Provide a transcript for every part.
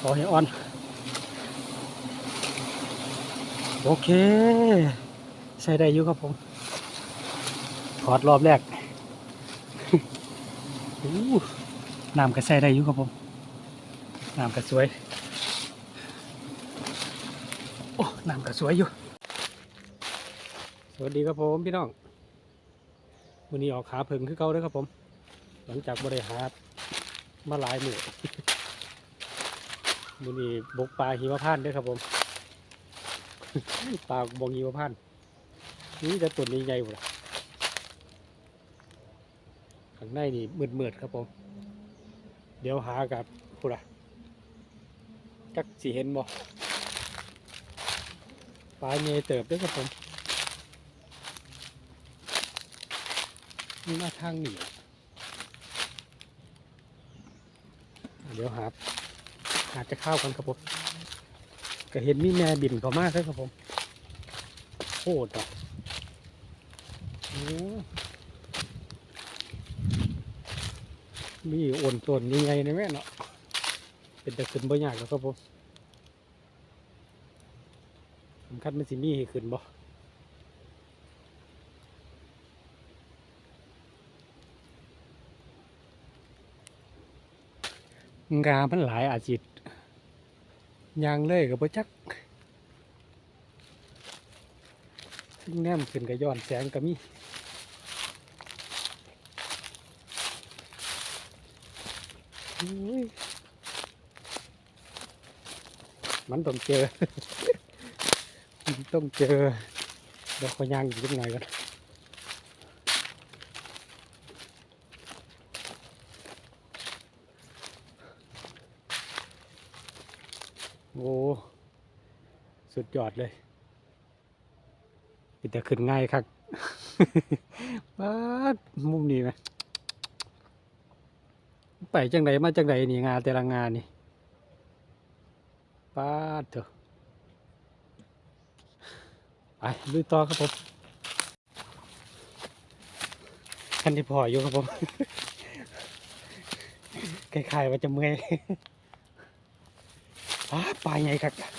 ขอให้อ่อน โอเค ใช้ได้อยู่ครับผมถอดรอบแรกน้ำก็ใส่ได้อยู่ครับผมน้ำก็สวย โอ้น้ำก็สวยอยู่ สวัสดีครับผมพี่น้องวันนี้ออกขาเพิ่งคือเก่าเด้อครับผม หลังจากบริหารมาหลายมือ วันนี้บกปลาหิมะพานต์ด้อครับผม ปลาบองหิมะพานต์นี่จะตัวนี้ใหญ่หมดข้างในนี่มืดๆครับผม เดี๋ยวหากับพูดละจักสีเห็นบ่ปลาเงยเติบด้วยครับผมนี่มาทางหนีเดี๋ยวหา หาจจะเข้าวกันครับผมก็เห็นมีแม่บินเขามากเลยครับผมโคตรอะโอ้มีอ่อนต้นยังไงนะแม่เนาะเป็นแต่ขึ้นบ่ยากแล้วครับผมสำคัญมันสิมีให้ขึ้นบ่งามันหลายอาจิต ยางเลยกับบ่จักซึ่งแนมขึ้นกับย้อนแสงก็มีมันต้องเจอ ต้องเจอเดี๋ยวขอย่างอีกนิดหน่อยก่อนโอ้ สุดยอดเลยแต่ขึ้นง่ายครับบ้ามุมนี้ไหมไปจังไดมาจังไดนี่งานแต่ละงานนี่ป้าเถอะไปลุยต่อครับผมคันที่พออยู่ครับผมคล้ายๆว่าจะเมื่อยป้าไปไงครับ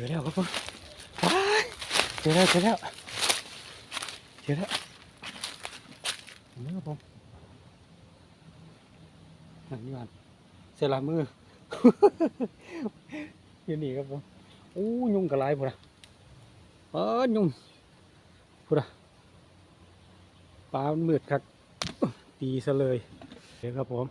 จอแล้วครับผมเจอแล้วเจอแล้วเจอแล้วนี่ครับผมนั่นนี่ก่อนเสยหลามืออยู่นี่ครับผมอู้ยุ่งกระไรพุ่นนะเออยุ่งพุ่นนะปลามืดครับตีซะเลยเดี๋ยวครับผม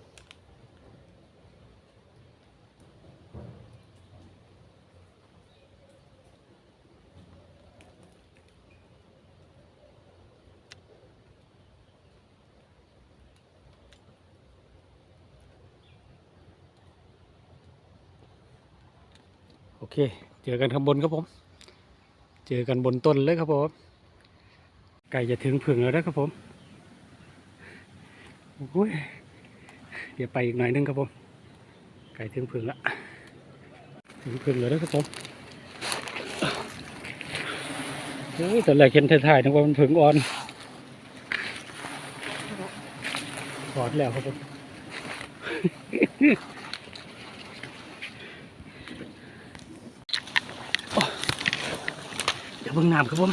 เค เจอกันข้างบนครับผม เจอกันบนต้นเลยครับผมไก่จะถึงผึ่งแล้วนะครับผมโอ้ยเดี๋ยวไปอีกหน่อยนึงครับผม ไก่ถึงผึ่งละถึงผึ่งแล้วนะครับผมโอ้ยตอนแรกเห็นถ่ายๆนึกว่ามันผึ่งอ่อนถอดแล้วครับผม เดี๋ยวเบิ่งน้ำครับผม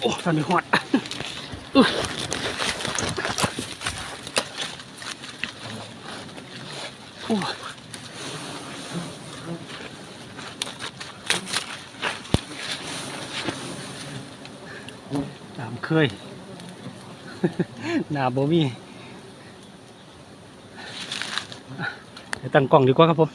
โอ้ตอนนี้หอดโอ้น้ำเคยหน้ำบ่มีเดี๋ยวตั้งกล้องดีกว่าครับผม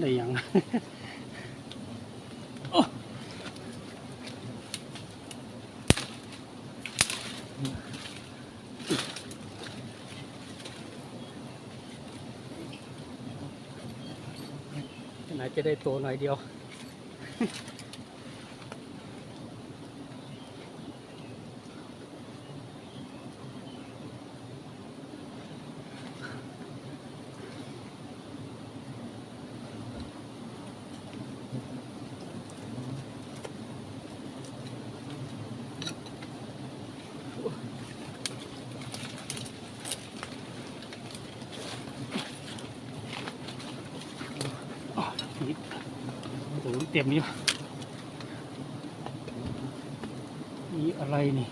ได้ยัง โอ้ไหน จะได้โตหน่อยเดียว เต็มนี่นี่อะไรนี่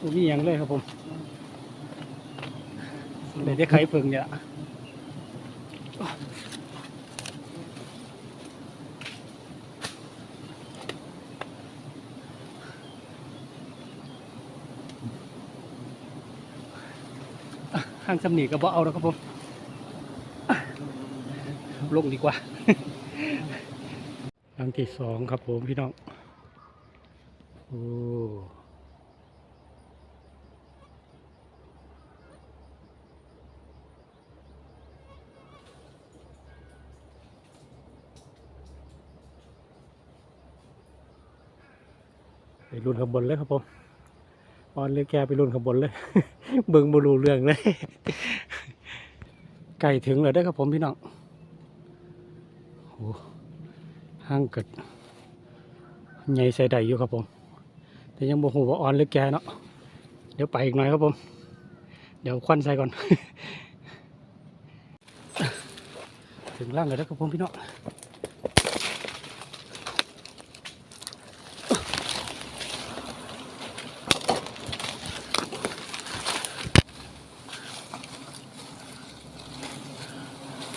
บ่มีอย่างเลยครับผมเลยได้ไข่เพิ่งเนี่ยางสำนีก็บ่เอาแล้วครับผมลงดีกว่าหลังที่สองครับผมพี่น้อง โอ้ไปรุ่นขบวนเลยครับผมออนเลยแกไปรุ่นขบวนเลย เบิ่งบรูเรื่องเลยใกล้ถึงแล้วได้ครับผมพี่น้องโอ้ห้างเกิดใหญ่ใส่ใดอยู่ครับผม แต่ยังบ่หูว่าอ่อนหรือแกเนาะเดี๋ยวไปอีกหน่อยครับผม เดี๋ยวควันใส่ก่อน ถึงล่างเลยนะครับผมพี่น้อง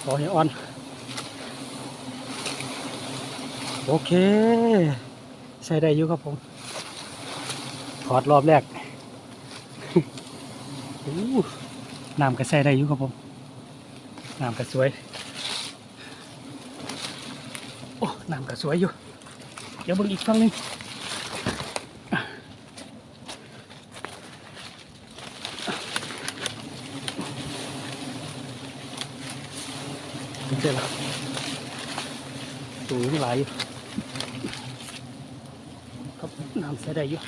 ขอให้อ่อน โอเคใช้ได้อยู่ครับผมถอดรอบแรกน้ำก็ใส่ได้อยู่ครับผมน้ำก็สวย โอ้น้ำก็สวยอยู่ เดี๋ยวเบิ่งอีกครั้งหนึง เสร็จแล้วสูงหลายอยู่ครับน้ำใส่ได้อยู่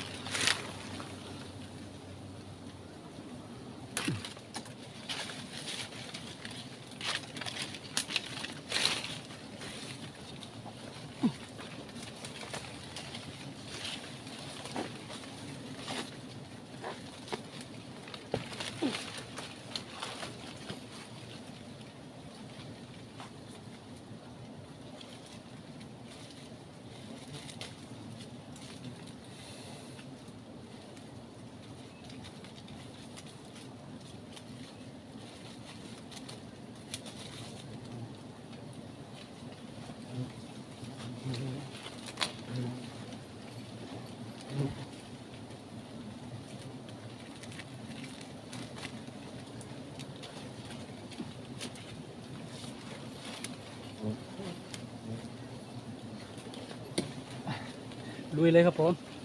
ลุยเลยครับผม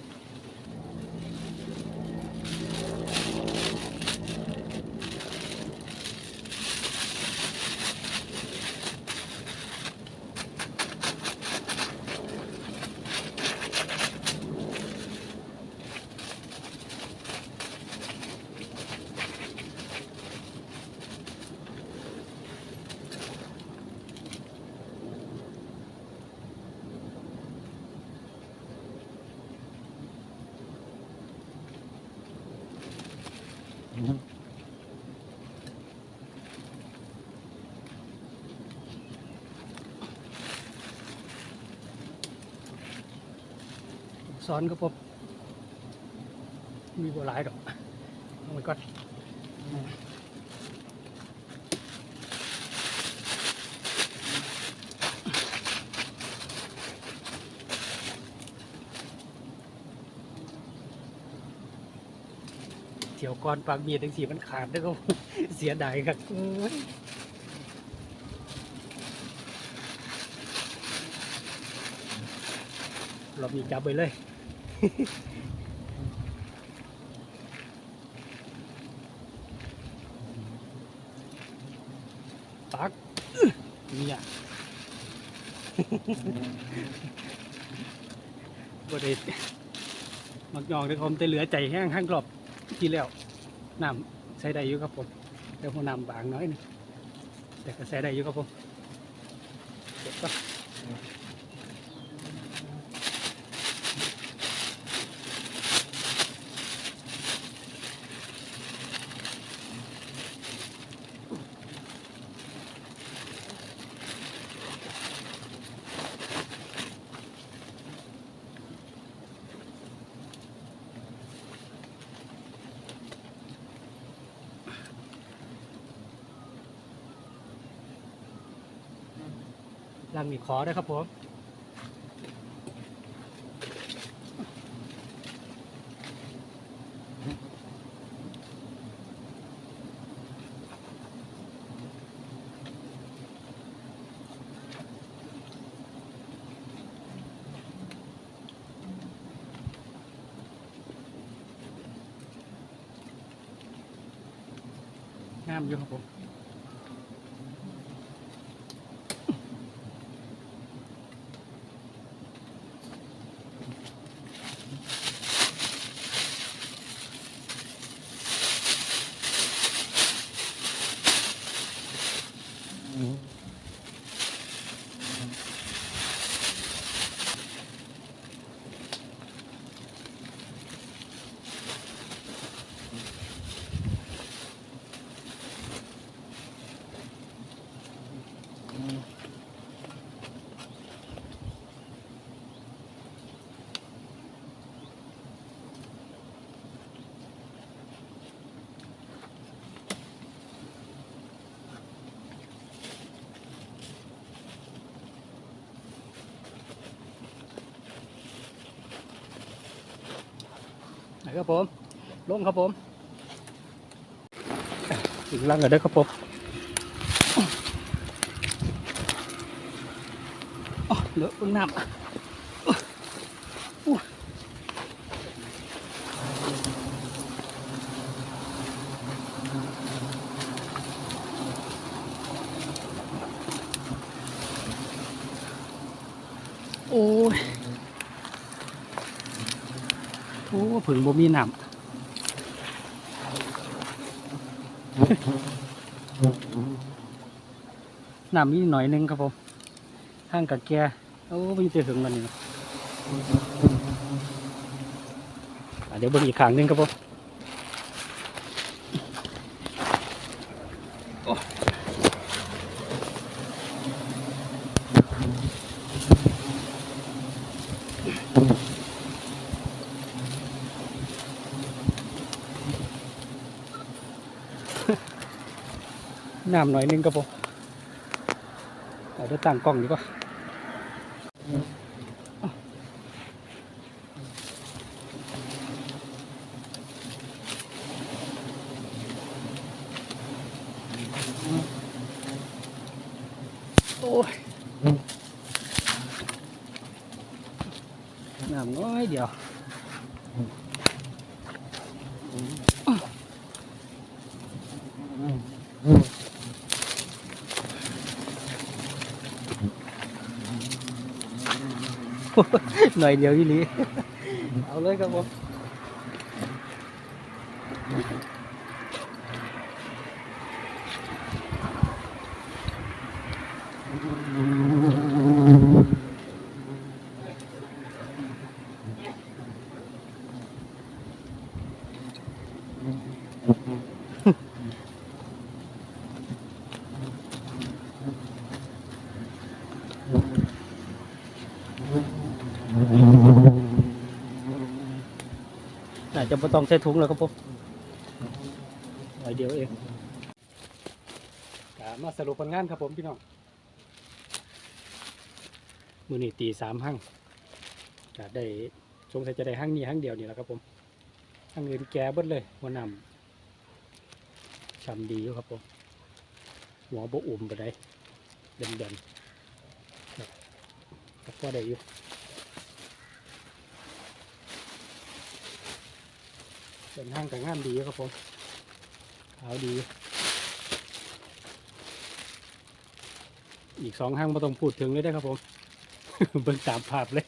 สอนครับมีบัวหลายดอกเอาไว้ก่อนเที่ยวก่อนปากเมียทั้งสี่มันขาดแล้วก็เสียดายครับเรามีจับไปเลย ปักเนี่ยบไดมักยองด้อผมแต่เหลือใจแห้งข้างกรอบที่แล้วน้ำใช้ได้อยู่ครับผมแต่หัวน้ำบางน้อยนึงแต่ก็ใช้ได้อยู่ครับผม ล่างมีขอด้วยครับผมงามอยู่ครับผม ไครับผมลงครับผมถึงลังกันได้อครับผมอ๋อเหลือเพิ่งน้ำอู้โอ้ย โอ้ ผึ่งบ่มีน้ำน้ำมีหน่อยหนึงครับผมห้างกับแกโอ้มีเจอถึงมันนี่เดี๋ยวเบิ่งอีกข้งหนึงครับผม น้ำหน่อยหนึงครับผมเอาเดี๋ยวตั้งกล้องดีกว่าโอ้ยน้ำน้อยเดียว หน่อยเดียวอีหลีเอาเลยครับผม น่าจะไม่ต้องใช้ถุงแล้วครับผมหน่อยเดียวเองมาสรุปผลงานครับผมพี่น้อง มือนี่ตีสามห้างก็ได้สงสัยจะได้ห้างนี้ห้างเดียวนี่แหละครับผมห้างอื่นแก่เบิดเลยหัวนำชำดีอยู่ครับผม หัวโบอุ่มไปได้เดินเดินๆครับก็ได้อยู่ เป็นห้างกับงามดีครับผมขาวดี อีกสองห้างไม่ต้องพูดถึงเลยได้ครับผม เบิ่งตามภาพเลย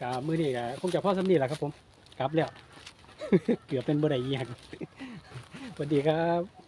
กามือนี่กะคงจะพ่อสำนีแหละครับผม กลับแล้ว เกือบเป็นบ่ได้ยี่ยงสวัสดีครับ